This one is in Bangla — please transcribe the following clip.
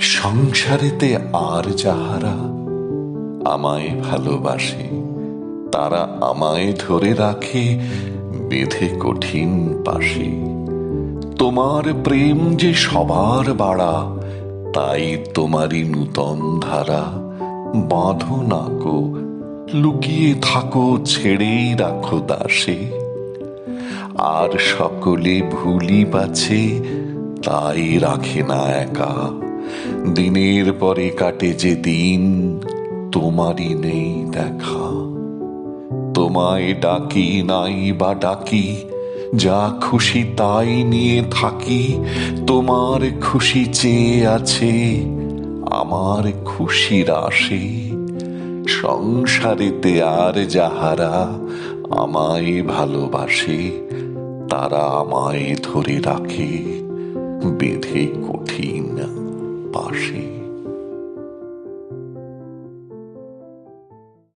সংসারেতে আর যাহারা আমায় ভালোবাসে, তারা আমায় ধরে রাখে বেঁধে কঠিন পাশে। তোমার প্রেম যে সবার বাড়া, তাই তোমারই নূতন ধারা। বাঁধো নাকো লুকিয়ে থাকো, ছেড়েই রাখো দাসে। আর সকলে ভুলি পাছে তাই রাখে না একা। দিনের পরে কাটে যে দিন, তোমারই নেই দেখা। তোমায় ডাকি নাই বা ডাকি, যা খুশি তাই নিয়ে থাকি। তোমার খুশি চেয়ে আছে, আমার খুশির আসে। সংসারেতে আর যাহারা আমায় ভালোবাসে, তারা আমায় ধরে রাখে। বেঁধে কঠিন পাশে